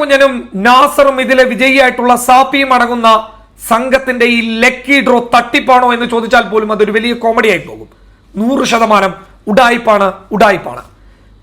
കുഞ്ഞനും നാസറും ഇതിലെ വിജയിയായിട്ടുള്ള സാപ്പിയും അടങ്ങുന്ന സംഘത്തിന്റെ ഈ ലക്കി ഡ്രോ തട്ടിപ്പാണോ എന്ന് ചോദിച്ചാൽ പോലും അതൊരു വലിയ കോമഡി ആയി പോകും. നൂറ് ശതമാനം ഉഡായിപ്പാണ് ഉഡായിപ്പാണ്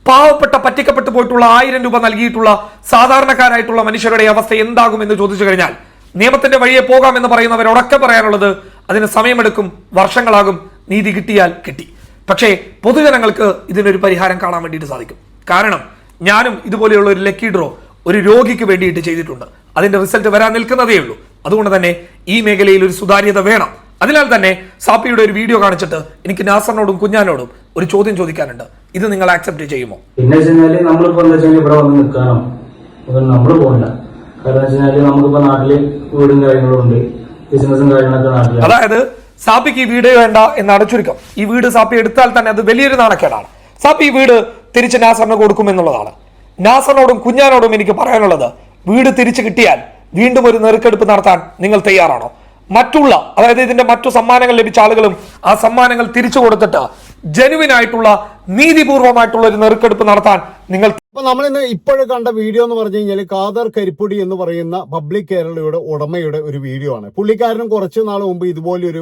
പാവപ്പെട്ട പറ്റിക്കപ്പെട്ടു പോയിട്ടുള്ള ആയിരം രൂപ നൽകിയിട്ടുള്ള സാധാരണക്കാരായിട്ടുള്ള മനുഷ്യരുടെ അവസ്ഥ എന്താകും എന്ന് ചോദിച്ചു കഴിഞ്ഞാൽ നിയമത്തിന്റെ വഴിയെ പോകാം എന്ന് പറയുന്നവർ പറയുന്നവരോടൊക്കെ പറയാനുള്ളത് അതിന് സമയമെടുക്കും വർഷങ്ങളാകും നീതി കിട്ടിയാൽ കിട്ടി. പക്ഷേ പൊതുജനങ്ങൾക്ക് ഇതിനൊരു പരിഹാരം കാണാൻ വേണ്ടിയിട്ട് സാധിക്കും. കാരണം ഞാനും ഇതുപോലെയുള്ള ഒരു ലക്കി ഡ്രോ ഒരു രോഗിക്ക് വേണ്ടിയിട്ട് ചെയ്തിട്ടുണ്ട്. അതിന്റെ റിസൾട്ട് വരാൻ നിൽക്കുന്നതേ ഉള്ളൂ. അതുകൊണ്ട് തന്നെ ഈ മേഖലയിൽ ഒരു സുതാര്യത വേണം. അതിനാൽ തന്നെ സാപ്പിയുടെ ഒരു വീഡിയോ കാണിച്ചിട്ട് എനിക്ക് നാസറിനോടും കുഞ്ഞാനോടും ഒരു ചോദ്യം ചോദിക്കാനുണ്ട്. ഇത് നിങ്ങൾ ആക്സെപ്റ്റ് ചെയ്യുമോ? പിന്നെ വെച്ചാൽ നമ്മളിപ്പോ എന്താ വെച്ചാൽ ഇവിടെ വന്ന് നിൽക്കാനോ നമ്മൾ പോകണ്ട കാരണം വെച്ചാൽ നമുക്കിപ്പോ നാട്ടിൽ വീടും കാര്യങ്ങളും ഉണ്ട്. ബിസിനസ്സും കാര്യങ്ങളൊക്കെ നാട്ടിൽ അതായത് സാപ്പിക്ക് ഈ വീട് വേണ്ട എന്നാണ് ചുരുക്കം ഈ വീട് സാപ്പി എടുത്താൽ തന്നെ അത് വലിയൊരു നാണക്കേടാണ്. സാപ്പി ഈ വീട് തിരിച്ച് നാസറിന് കൊടുക്കുമെന്നുള്ളതാണ്. നാസറിനോടും കുഞ്ഞാനോടും എനിക്ക് പറയാനുള്ളത് വീട് തിരിച്ചു കിട്ടിയാൽ വീണ്ടും ഒരു നെറുക്കെടുപ്പ് നടത്താൻ നിങ്ങൾ തയ്യാറാണോ? മറ്റുള്ള അതായത് ഇതിന്റെ മറ്റു സമ്മാനങ്ങൾ ലഭിച്ച ആളുകളും ആ സമ്മാനങ്ങൾ തിരിച്ചു കൊടുത്തിട്ട് ജനുവിനായിട്ടുള്ള നീതിപൂർവമായിട്ടുള്ള ഒരു നെറുക്കെടുപ്പ് നടത്താൻ നിങ്ങൾ അപ്പൊ നമ്മൾ ഇന്ന് ഇപ്പോഴും കണ്ട വീഡിയോ എന്ന് പറഞ്ഞു കഴിഞ്ഞാൽ കാദർ കരിപ്പൊടി എന്ന് പറയുന്ന പബ്ലിക് കേരളയുടെ ഉടമയുടെ ഒരു വീഡിയോ ആണ്. പുള്ളിക്കാരനും കുറച്ച് നാൾ മുമ്പ് ഇതുപോലൊരു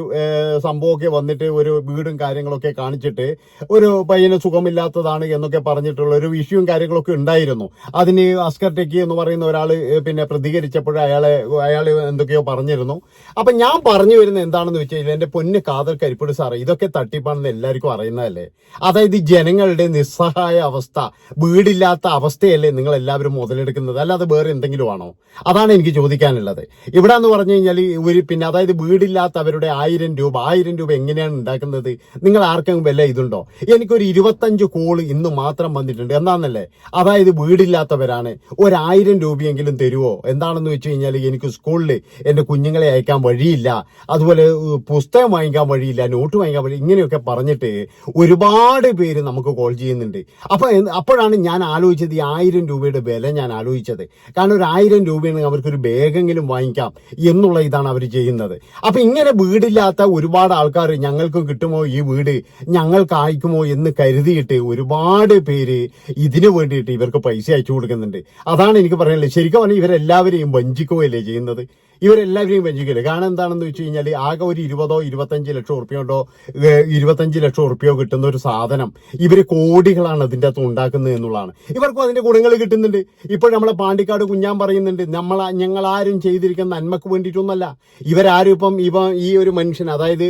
സംഭവമൊക്കെ വന്നിട്ട് ഒരു വീടും കാര്യങ്ങളൊക്കെ കാണിച്ചിട്ട് ഒരു പയ്യന് സുഖമില്ലാത്തതാണ് എന്നൊക്കെ പറഞ്ഞിട്ടുള്ള ഒരു ഇഷ്യൂവും കാര്യങ്ങളൊക്കെ ഉണ്ടായിരുന്നു. അതിന് അസ്കർ ടെക്കി എന്ന് പറയുന്ന ഒരാൾ പിന്നെ പ്രതികരിച്ചപ്പോൾ അയാളെ അയാൾ എന്തൊക്കെയോ പറഞ്ഞിരുന്നു. അപ്പൊ ഞാൻ പറഞ്ഞു വരുന്നത് എന്താണെന്ന് വെച്ച് കഴിഞ്ഞാൽ എന്റെ പൊന്ന് കാദർ കരിപ്പൊടി സാറേ ഇതൊക്കെ തട്ടിപ്പാണെന്ന് എല്ലാവർക്കും അറിയുന്നതല്ലേ? അതായത് ജനങ്ങളുടെ നിസ്സഹായ അവസ്ഥ വീടില്ലാത്ത അവസ്ഥയല്ലേ നിങ്ങൾ എല്ലാവരും മുതലെടുക്കുന്നത്? അല്ലാതെ വേറെ എന്തെങ്കിലും ആണോ? അതാണ് എനിക്ക് ചോദിക്കാനുള്ളത്. ഇവിടെ എന്ന് പറഞ്ഞു കഴിഞ്ഞാൽ ഒരു പിന്നെ അതായത് വീടില്ലാത്തവരുടെ ആയിരം രൂപ ആയിരം രൂപ എങ്ങനെയാണ് ഉണ്ടാക്കുന്നത്? നിങ്ങൾ ആർക്കെങ്കിലും വല്ല ഇതുണ്ടോ? എനിക്കൊരു ഇരുപത്തഞ്ച് കോൾ ഇന്ന് മാത്രം വന്നിട്ടുണ്ട്. എന്താണെന്നല്ലേ അതായത് വീടില്ലാത്തവരാണ്. ഒരായിരം രൂപയെങ്കിലും തരുമോ എന്താണെന്ന് വെച്ച് കഴിഞ്ഞാൽ എനിക്ക് സ്കൂളിൽ എന്റെ കുഞ്ഞുങ്ങളെ അയക്കാൻ വഴിയില്ല. അതുപോലെ പുസ്തകം വാങ്ങിക്കാൻ വഴിയില്ല നോട്ട് വാങ്ങിക്കാൻ വഴി ഇങ്ങനെയൊക്കെ പറഞ്ഞിട്ട് ഒരുപാട് പേര് നമുക്ക് കോൾ ചെയ്യുന്നുണ്ട്. അപ്പോൾ അപ്പോഴാണ് ഞാൻ ആലോചിച്ചത് ഈ ആയിരം രൂപയുടെ വില ഞാൻ ആലോചിച്ചത്. കാരണം ഒരു ആയിരം രൂപയാണെങ്കിൽ അവർക്കൊരു ബാഗെങ്കിലും വാങ്ങിക്കാം എന്നുള്ള ഇതാണ് അവർ ചെയ്യുന്നത്. അപ്പം ഇങ്ങനെ വീടില്ലാത്ത ഒരുപാട് ആൾക്കാർ ഞങ്ങൾക്കും കിട്ടുമോ ഈ വീട്? ഞങ്ങൾക്ക് ആയിക്കുമോ എന്ന് കരുതിയിട്ട് ഒരുപാട് പേര് ഇതിനു വേണ്ടിയിട്ട് ഇവർക്ക് പൈസ അയച്ചു കൊടുക്കുന്നുണ്ട്. അതാണ് എനിക്ക് പറയാനുള്ളത്. ശരിക്കും പറഞ്ഞാൽ ഇവരെല്ലാവരെയും വഞ്ചിക്കുകയല്ലേ ചെയ്യുന്നത്? ഇവരെല്ലാവരെയും വഞ്ചിക്കില്ല കാരണം എന്താണെന്ന് വെച്ച് കഴിഞ്ഞാൽ ആകെ ഒരു ഇരുപതോ ഇരുപത്തഞ്ച് ലക്ഷം ഉറുപ്പ്യോണ്ടോ ഇരുപത്തഞ്ച് ലക്ഷം ഉറുപ്പ്യോ കിട്ടുന്ന ഒരു സാധനം ഇവർ കോടികളാണ് അതിന്റെ അകത്ത് ഉണ്ടാക്കുന്നത് എന്നുള്ളതാണ്. ഇവർക്കും അതിന്റെ ഗുണങ്ങൾ കിട്ടുന്നുണ്ട്. ഇപ്പോൾ നമ്മളെ പാണ്ടിക്കാട് കുഞ്ഞാൻ പറയുന്നുണ്ട് നമ്മൾ ഞങ്ങളാരും ചെയ്തിരിക്കുന്ന നന്മക്ക് വേണ്ടിയിട്ടൊന്നല്ല ഇവരാരും ഇപ്പം ഇവ ഈ ഒരു മനുഷ്യൻ അതായത്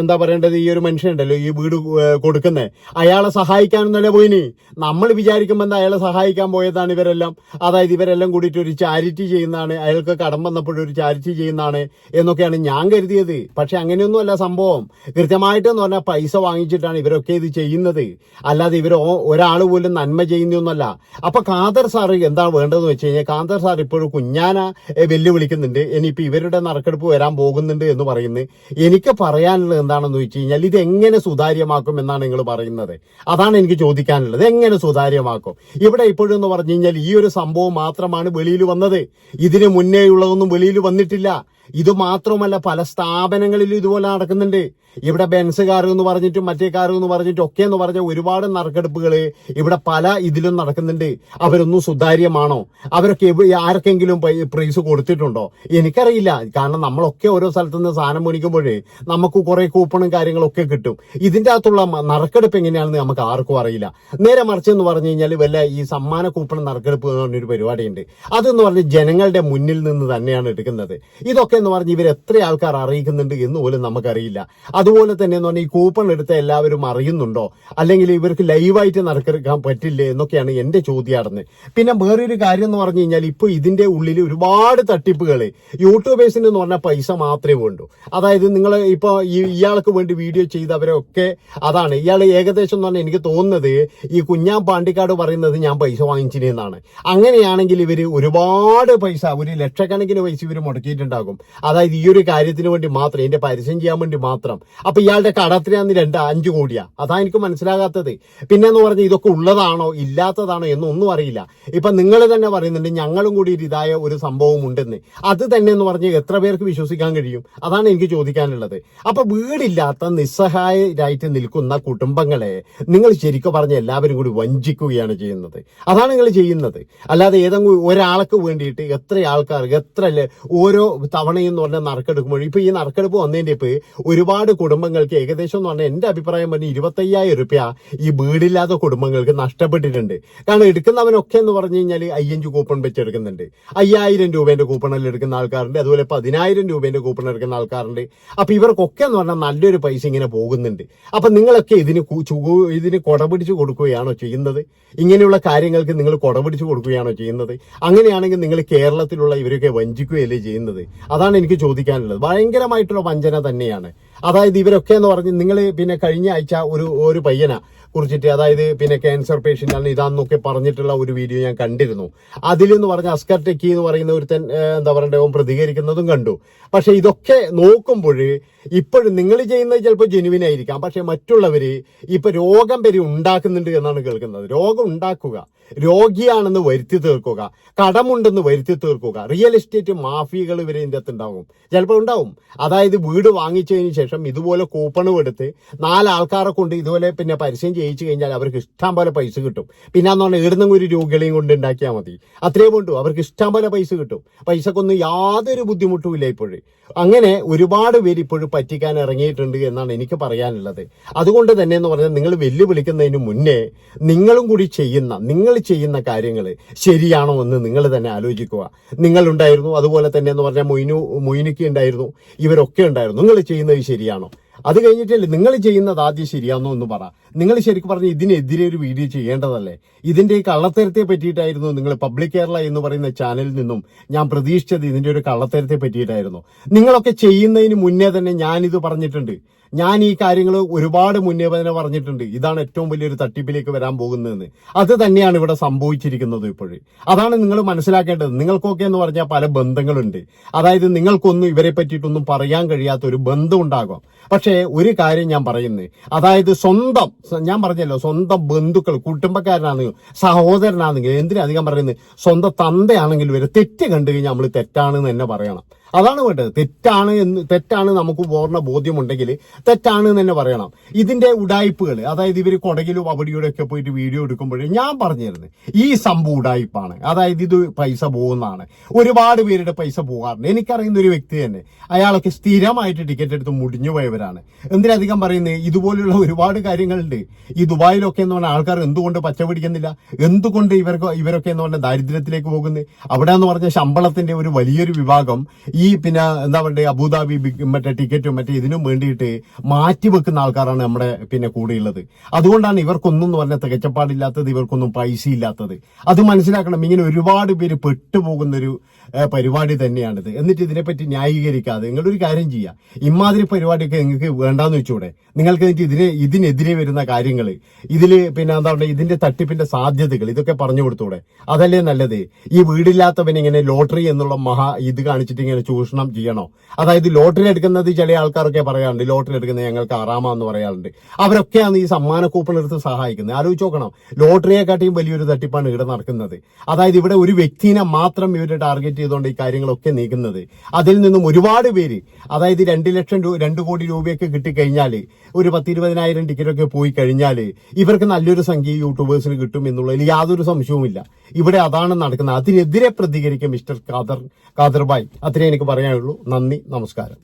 എന്താ പറയേണ്ടത്? ഈ ഒരു മനുഷ്യൻ ഉണ്ടല്ലോ ഈ വീട് കൊടുക്കുന്നത് അയാളെ സഹായിക്കാനൊന്നല്ല പോയിനി. നമ്മൾ വിചാരിക്കുമ്പോൾ എന്താ അയാളെ സഹായിക്കാൻ പോയതാണ് ഇവരെല്ലാം. അതായത് ഇവരെല്ലാം കൂടിയിട്ട് ഒരു ചാരിറ്റി ചെയ്യുന്നതാണ്. അയാൾക്ക് കടം വന്നപ്പോൾ ഒരു ചാരിറ്റി ചെയ്യുന്നതാണ് എന്നൊക്കെയാണ് ഞാൻ കരുതിയത്. പക്ഷെ അങ്ങനെയൊന്നുമല്ല സംഭവം. കൃത്യമായിട്ടെന്ന് പറഞ്ഞാൽ പൈസ വാങ്ങിച്ചിട്ടാണ് ഇവരൊക്കെ ഇത് ചെയ്യുന്നത്. അല്ലാതെ ഇവർ ഒരാൾ പോലും നന്മ ചെയ്യുന്നൊന്നുമല്ല. അപ്പൊ കാന്തർ സാറ് എന്താ വേണ്ടതെന്ന് വെച്ച് കഴിഞ്ഞാൽ കാന്തർ സാർ ഇപ്പോഴും കുഞ്ഞാന വെല്ലുവിളിക്കുന്നുണ്ട്. ഇനിയിപ്പോൾ ഇവരുടെ നറുക്കെടുപ്പ് വരാൻ പോകുന്നുണ്ട് എന്ന് പറയുന്നത് എനിക്ക് പറയാനുള്ളത് എന്താണെന്ന് വെച്ച് കഴിഞ്ഞാൽ ഇത് എങ്ങനെ സുതാര്യമാക്കും എന്നാണ് നിങ്ങൾ പറയുന്നത്. അതാണ് എനിക്ക് ചോദിക്കാനുള്ളത്. എങ്ങനെ സുതാര്യമാക്കും? ഇവിടെ ഇപ്പോഴും എന്ന് പറഞ്ഞു കഴിഞ്ഞാൽ ഈ ഒരു സംഭവം മാത്രമാണ് വെളിയിൽ വന്നത്. ഇതിന് മുന്നേ ഉള്ളതൊന്നും വെളിയിൽ വന്നിട്ടില്ല. ഇത് മാത്രമല്ല പല സ്ഥാപനങ്ങളിലും ഇതുപോലെ നടക്കുന്നുണ്ട്. ഇവിടെ ബെൻസ് കാർ എന്ന് പറഞ്ഞിട്ടും മറ്റേ കാർ എന്ന് പറഞ്ഞിട്ടും ഒക്കെ എന്ന് പറഞ്ഞ ഒരുപാട് നറുക്കെടുപ്പുകൾ ഇവിടെ പല ഇതിലും നടക്കുന്നുണ്ട്. അവരൊന്നും സുതാര്യമാണോ? അവരൊക്കെ ആർക്കെങ്കിലും പ്രൈസ് കൊടുത്തിട്ടുണ്ടോ? എനിക്കറിയില്ല. കാരണം നമ്മളൊക്കെ ഓരോ സ്ഥലത്തു നിന്ന് സാധനം മേടിക്കുമ്പോഴേ നമുക്ക് കുറെ കൂപ്പണും കാര്യങ്ങളൊക്കെ കിട്ടും. ഇതിന്റെ അകത്തുള്ള നറുക്കെടുപ്പ് എങ്ങനെയാണെന്ന് നമുക്ക് ആർക്കും അറിയില്ല. നേരെ മറിച്ച് എന്ന് പറഞ്ഞു കഴിഞ്ഞാൽ വല്ല ഈ സമ്മാന കൂപ്പൺ നറുക്കെടുപ്പ് എന്ന് പറഞ്ഞൊരു പരിപാടിയുണ്ട്. അതെന്ന് പറഞ്ഞ് ജനങ്ങളുടെ മുന്നിൽ നിന്ന് തന്നെയാണ് എടുക്കുന്നത്. ഇതൊക്കെ എന്ന് പറഞ്ഞ് ഇവർ എത്ര ആൾക്കാർ അറിയിക്കുന്നുണ്ട് എന്ന് പോലും നമുക്കറിയില്ല. അതുപോലെ തന്നെ എന്ന് പറഞ്ഞാൽ ഈ കൂപ്പൺ എടുത്ത എല്ലാവരും അറിയുന്നുണ്ടോ? അല്ലെങ്കിൽ ഇവർക്ക് ലൈവായിട്ട് നടക്കാൻ പറ്റില്ലേ എന്നൊക്കെയാണ് എന്റെ ചോദ്യാടുന്നത് പിന്നെ വേറൊരു കാര്യം എന്ന് പറഞ്ഞു കഴിഞ്ഞാൽ ഇപ്പോൾ ഇതിന്റെ ഉള്ളിൽ ഒരുപാട് തട്ടിപ്പുകൾ യൂട്യൂബേഴ്സിന് എന്ന് പറഞ്ഞാൽ പൈസ മാത്രമേ വേണ്ടൂ. അതായത് നിങ്ങൾ ഇപ്പോൾ ഇയാൾക്ക് വേണ്ടി വീഡിയോ ചെയ്തവരൊക്കെ അതാണ്. ഇയാൾ ഏകദേശം എന്ന് പറഞ്ഞാൽ എനിക്ക് തോന്നുന്നത് ഈ കുഞ്ഞാൻ പാണ്ടിക്കാട് പറയുന്നത് ഞാൻ പൈസ വാങ്ങിച്ചിരുന്നതാണ് അങ്ങനെയാണെങ്കിൽ ഇവർ ഒരുപാട് പൈസ ഒരു ലക്ഷക്കണക്കിന് പൈസ ഇവർ മുടക്കിയിട്ടുണ്ടാകും. അതായത് ഈ ഒരു കാര്യത്തിന് വേണ്ടി മാത്രം എന്റെ പരസ്യം ചെയ്യാൻ വേണ്ടി മാത്രം. അപ്പൊ ഇയാളുടെ കടത്തിനാന്ന് രണ്ട് അഞ്ചു കോടിയാ. അതാ എനിക്ക് മനസ്സിലാകാത്തത്. പിന്നെ എന്ന് പറഞ്ഞാൽ ഇതൊക്കെ ഉള്ളതാണോ ഇല്ലാത്തതാണോ എന്നൊന്നും അറിയില്ല. ഇപ്പൊ നിങ്ങൾ തന്നെ പറയുന്നുണ്ട് ഞങ്ങളും കൂടി ഇതായ ഒരു സംഭവം ഉണ്ടെന്ന്. അത് തന്നെ എന്ന് പറഞ്ഞാൽ എത്ര പേർക്ക് വിശ്വസിക്കാൻ കഴിയും? അതാണ് എനിക്ക് ചോദിക്കാനുള്ളത്. അപ്പൊ വീടില്ലാത്ത നിസ്സഹായരായിട്ട് നിൽക്കുന്ന കുടുംബങ്ങളെ നിങ്ങൾ ശരിക്കും പറഞ്ഞ എല്ലാവരും കൂടി വഞ്ചിക്കുകയാണ് ചെയ്യുന്നത്. അതാണ് നിങ്ങൾ ചെയ്യുന്നത്. അല്ലാതെ ഏതെങ്കിലും ഒരാൾക്ക് വേണ്ടിയിട്ട് എത്ര ആൾക്കാർ എത്ര ഓരോ ഓരോ തവണയും എന്ന് പറഞ്ഞാൽ നറുക്കെടുക്കുമ്പോൾ ഇപ്പോൾ ഈ നറുക്കെടുപ്പ് വന്നതിന്റെ ഇപ്പോൾ ഒരുപാട് കുടുംബങ്ങൾക്ക് ഏകദേശം എന്ന് പറഞ്ഞാൽ എന്റെ അഭിപ്രായം പറഞ്ഞ് ഇരുപത്തയ്യായിരം റുപ്യ ഈ വീടില്ലാത്ത കുടുംബങ്ങൾക്ക് നഷ്ടപ്പെട്ടിട്ടുണ്ട്. കാരണം എടുക്കുന്നവനൊക്കെ എന്ന് പറഞ്ഞു കഴിഞ്ഞാൽ അയ്യഞ്ച് കൂപ്പൺ വെച്ച് എടുക്കുന്നുണ്ട് അയ്യായിരം രൂപേന്റെ കൂപ്പണിൽ എടുക്കുന്ന ആൾക്കാരുണ്ട്. അതുപോലെ പതിനായിരം രൂപേന്റെ കൂപ്പൺ എടുക്കുന്ന ആൾക്കാരുണ്ട്. അപ്പോൾ ഇവർക്കൊക്കെ എന്ന് പറഞ്ഞാൽ നല്ലൊരു പൈസ ഇങ്ങനെ പോകുന്നുണ്ട്. അപ്പം നിങ്ങളൊക്കെ ഇതിന് ഇതിന് കൊടപിടിച്ച് കൊടുക്കുകയാണോ ചെയ്യുന്നത്? ഇങ്ങനെയുള്ള കാര്യങ്ങൾക്ക് നിങ്ങൾ കൊടപിടിച്ച് കൊടുക്കുകയാണോ ചെയ്യുന്നത്? അങ്ങനെയാണെങ്കിൽ നിങ്ങൾ കേരളത്തിലുള്ള ഇവരൊക്കെ വഞ്ചിക്കുകയല്ലേ ചെയ്യുന്നത്? അതാണ് എനിക്ക് ചോദിക്കാനുള്ളത്. ഭയങ്കരമായിട്ടുള്ള വഞ്ചന തന്നെയാണ്. അതായത് ഇവരൊക്കെ എന്ന് പറഞ്ഞ് നിങ്ങൾ പിന്നെ കഴിഞ്ഞ ആഴ്ച ഒരു ഒരു പയ്യനെ കുറിച്ചിട്ട് അതായത് പിന്നെ ക്യാൻസർ പേഷ്യന്റ് ആണ് ഇതാന്നൊക്കെ പറഞ്ഞിട്ടുള്ള ഒരു വീഡിയോ ഞാൻ കണ്ടിരുന്നു. അതിലെന്ന് പറഞ്ഞ അസ്കർ ടെക്കി എന്ന് പറയുന്ന ഒരുത്തൻ തൻ എന്താ പറയണ്ടേ അവൻ പ്രതികരിക്കുന്നതും കണ്ടു. പക്ഷേ ഇതൊക്കെ നോക്കുമ്പോൾ ഇപ്പോഴും നിങ്ങൾ ചെയ്യുന്നത് ചിലപ്പോൾ ജെനുവിൻ ആയിരിക്കാം. പക്ഷേ മറ്റുള്ളവര് ഇപ്പോൾ രോഗം പേര് ഉണ്ടാക്കുന്നുണ്ട് എന്നാണ് കേൾക്കുന്നത്. രോഗം ഉണ്ടാക്കുക. രോഗിയാണെന്ന് വരുത്തി തീർക്കുക കടമുണ്ടെന്ന് വരുത്തി തീർക്കുക. റിയൽ എസ്റ്റേറ്റ് മാഫിയകൾ ഇവരെ ഇതിന്റെ അകത്ത് ഉണ്ടാവും. ചിലപ്പോൾ ഉണ്ടാവും. അതായത് വീട് വാങ്ങിച്ചതിന് ശേഷം ഇതുപോലെ കൂപ്പണും എടുത്ത് നാലാൾക്കാരെ കൊണ്ട് ഇതുപോലെ പിന്നെ പരസ്യം ചെയ്യിച്ചു കഴിഞ്ഞാൽ അവർക്ക് ഇഷ്ടം പോലെ പൈസ കിട്ടും. പിന്നെ എന്ന് പറഞ്ഞാൽ ഇടുന്ന ഒരു രോഗികളെയും കൊണ്ട് ഉണ്ടാക്കിയാൽ മതി. അത്രയും കൊണ്ടു അവർക്ക് ഇഷ്ടം പോലെ പൈസ കിട്ടും. പൈസക്കൊന്നും യാതൊരു ബുദ്ധിമുട്ടും ഇല്ല ഇപ്പോഴും. അങ്ങനെ ഒരുപാട് പേര് ഇപ്പോഴും പറ്റിക്കാൻ ഇറങ്ങിയിട്ടുണ്ട് എന്നാണ് എനിക്ക് പറയാനുള്ളത്. അതുകൊണ്ട് തന്നെ എന്ന് പറഞ്ഞാൽ നിങ്ങൾ വെല്ലുവിളിക്കുന്നതിന് മുന്നേ നിങ്ങളും കൂടി ചെയ്യുന്ന നിങ്ങൾ ചെയ്യുന്ന കാര്യങ്ങൾ ശരിയാണോ എന്ന് നിങ്ങൾ തന്നെ ആലോചിക്കുക. നിങ്ങളുണ്ടായിരുന്നു അതുപോലെ തന്നെ എന്ന് പറഞ്ഞാൽ മൊയ്നു മൊയ്നിക്ക് ഉണ്ടായിരുന്നു ഇവരൊക്കെ ഉണ്ടായിരുന്നു. നിങ്ങൾ ചെയ്യുന്നത് ശരിയാണോ? അത് കഴിഞ്ഞിട്ടല്ലേ നിങ്ങൾ ചെയ്യുന്നത് ആദ്യം ശരിയാണോ എന്ന് പറ. നിങ്ങൾ ശരിക്കും പറഞ്ഞ ഇതിനെതിരെ ഒരു വീഡിയോ ചെയ്യേണ്ടതല്ലേ? ഇതിന്റെ ഈ കള്ളത്തരത്തെ പറ്റിയിട്ടായിരുന്നു നിങ്ങൾ പബ്ലിക് കേരള എന്ന് പറയുന്ന ചാനലിൽ നിന്നും ഞാൻ പ്രതീക്ഷിച്ചത് ഇതിന്റെ ഒരു കള്ളത്തരത്തെ പറ്റിയിട്ടായിരുന്നു. നിങ്ങളൊക്കെ ചെയ്യുന്നതിന് മുന്നേ തന്നെ ഞാനിത് പറഞ്ഞിട്ടുണ്ട്. ഞാൻ ഈ കാര്യങ്ങൾ ഒരുപാട് മുന്നേ തന്നെ പറഞ്ഞിട്ടുണ്ട്. ഇതാണ് ഏറ്റവും വലിയൊരു തട്ടിപ്പിലേക്ക് വരാൻ പോകുന്നതെന്ന്. അത് തന്നെയാണ് ഇവിടെ സംഭവിച്ചിരിക്കുന്നത് ഇപ്പോഴും. അതാണ് നിങ്ങൾ മനസ്സിലാക്കേണ്ടത്. നിങ്ങൾക്കൊക്കെ എന്ന് പറഞ്ഞാൽ പല ബന്ധങ്ങളുണ്ട്. അതായത് നിങ്ങൾക്കൊന്നും ഇവരെ പറ്റിയിട്ടൊന്നും പറയാൻ കഴിയാത്ത ഒരു ബന്ധം ഉണ്ടാകാം. പക്ഷേ ഒരു കാര്യം ഞാൻ പറയുന്നത് അതായത് സ്വന്തം ഞാൻ പറഞ്ഞല്ലോ സ്വന്തം ബന്ധുക്കൾ കുടുംബക്കാരനാണെങ്കിലും സഹോദരനാണെങ്കിലും എന്തിനധികം പറയുന്നത് സ്വന്തം തന്തയാണെങ്കിലും വരെ തെറ്റ് കണ്ടു കഴിഞ്ഞാൽ നമ്മൾ തെറ്റാണെന്ന് തന്നെ പറയണം. അതാണ് വേണ്ടത്. തെറ്റാണ് എന്ന് തെറ്റാണ് നമുക്ക് പൂർണ ബോധ്യമുണ്ടെങ്കിൽ തെറ്റാണ് എന്ന് തന്നെ പറയണം. ഇതിന്റെ ഉടായ്പകൾ അതായത് ഇവർ കൊടകിലും അവിടെയുടെ ഒക്കെ പോയിട്ട് വീഡിയോ എടുക്കുമ്പോൾ ഞാൻ പറഞ്ഞിരുന്നു ഈ സംഭവം ഉടായ്പാണ്. അതായത് ഇത് പൈസ പോകുന്നതാണ്. ഒരുപാട് പേരുടെ പൈസ പോകാറുണ്ട്. എനിക്കറിയുന്ന ഒരു വ്യക്തി തന്നെ അയാളൊക്കെ സ്ഥിരമായിട്ട് ടിക്കറ്റ് എടുത്ത് മുടിഞ്ഞു പോയവരാണ് എന്തിനധികം പറയുന്നത് ഇതുപോലുള്ള ഒരുപാട് കാര്യങ്ങളുണ്ട്. ഈ ദുബായിലൊക്കെ എന്ന് പറഞ്ഞാൽ ആൾക്കാർ എന്തുകൊണ്ട് പച്ച പിടിക്കുന്നില്ല എന്തുകൊണ്ട് ഇവർക്ക് ഇവരൊക്കെ എന്ന് പറഞ്ഞാൽ ദാരിദ്ര്യത്തിലേക്ക് പോകുന്നത് അവിടെ എന്ന് പറഞ്ഞാൽ ശമ്പളത്തിന്റെ ഒരു വലിയൊരു വിഭാഗം ഈ പിന്നെ എന്താ പറയുക അബുദാബി മറ്റേ ടിക്കറ്റും മറ്റേ ഇതിനും വേണ്ടിയിട്ട് മാറ്റി വെക്കുന്ന ആൾക്കാരാണ് നമ്മുടെ പിന്നെ കൂടെയുള്ളത്. അതുകൊണ്ടാണ് ഇവർക്കൊന്നും എന്ന് പറഞ്ഞാൽ തികച്ചപ്പാടില്ലാത്തത് ഇവർക്കൊന്നും പൈസ ഇല്ലാത്തത് അത് മനസ്സിലാക്കണം ഇങ്ങനെ ഒരുപാട് പേര് പെട്ടുപോകുന്ന ഒരു ഏഹ്, പരിപാടി തന്നെയാണിത്. എന്നിട്ട് ഇതിനെപ്പറ്റി ന്യായീകരിക്കാതെ നിങ്ങളൊരു കാര്യം ചെയ്യുക ഇമാതിരി പരിപാടിയൊക്കെ നിങ്ങൾക്ക് വേണ്ടാന്ന് വെച്ചൂടെ. നിങ്ങൾക്ക് എന്നിട്ട് ഇതിനെ ഇതിനെതിരെ വരുന്ന കാര്യങ്ങൾ ഇതിൽ പിന്നെ എന്താ പറയുക ഇതിന്റെ തട്ടിപ്പിന്റെ സാധ്യതകൾ ഇതൊക്കെ പറഞ്ഞു കൊടുത്തൂടെ. അതല്ലേ നല്ലത്? ഈ വീടില്ലാത്തവൻ ഇങ്ങനെ ലോട്ടറി എന്നുള്ള മഹാ ഇത് കാണിച്ചിട്ട് ഇങ്ങനെ ചൂഷണം ചെയ്യണോ? അതായത് ലോട്ടറി എടുക്കുന്നത് ചില ആൾക്കാരൊക്കെ പറയാറുണ്ട്. ലോട്ടറി എടുക്കുന്നത് ഞങ്ങൾക്ക് ആറാമാന്ന് പറയാറുണ്ട്. അവരൊക്കെയാണ് ഈ സമ്മാന കൂപ്പൺ എടുത്ത് സഹായിക്കുന്നത്. ആലോചിച്ച് നോക്കണം. ലോട്ടറിയെക്കാട്ടിയും വലിയൊരു തട്ടിപ്പാണ് ഇവിടെ നടക്കുന്നത്. അതായത് ഇവിടെ ഒരു വ്യക്തിനെ മാത്രം ഇവർ ടാർഗറ്റ് ചെയ്തുകൊണ്ട് ഈ കാര്യങ്ങളൊക്കെ നീക്കുന്നത് അതിൽ നിന്നും ഒരുപാട് പേര് അതായത് രണ്ട് ലക്ഷം രൂപ രണ്ട് കോടി രൂപയൊക്കെ കിട്ടിക്കഴിഞ്ഞാൽ ഒരു പത്തിരുപതിനായിരം ടിക്കറ്റൊക്കെ പോയി കഴിഞ്ഞാൽ ഇവർക്ക് നല്ലൊരു സംഖ്യ യൂട്യൂബേഴ്സിന് കിട്ടും എന്നുള്ളതിൽ യാതൊരു സംശയവുമില്ല. ഇവിടെ അതാണ് നടക്കുന്നത്. അതിനെതിരെ പ്രതികരിക്കും മിസ്റ്റർ ഖാദർ ഖാദർബായ്. അത്രേ എനിക്ക് പറയാനുള്ളൂ. നന്ദി നമസ്കാരം.